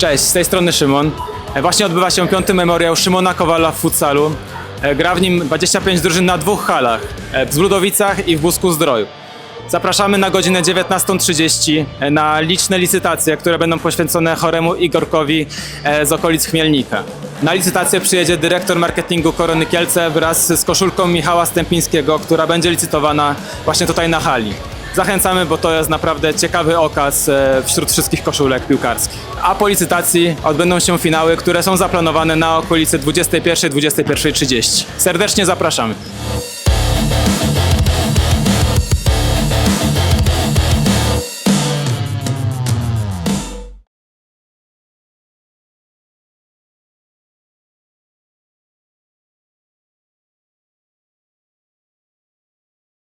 Cześć, z tej strony Szymon. E, Właśnie odbywa się piąty memoriał Szymona Kowala w futsalu. E, Gra w nim 25 drużyn na dwóch halach, e, w Zbrudowicach i w Busku Zdroju. Zapraszamy na godzinę 19.30 e, na liczne licytacje, które będą poświęcone choremu Igorkowi z okolic Chmielnika. Na licytację przyjedzie dyrektor marketingu Korony Kielce wraz z koszulką Michała Stępińskiego, która będzie licytowana właśnie tutaj na hali. Zachęcamy, bo to jest naprawdę ciekawy okaz e, wśród wszystkich koszulek piłkarskich. A po licytacji odbędą się finały, które są zaplanowane na okolice 21-21.30. Serdecznie zapraszamy.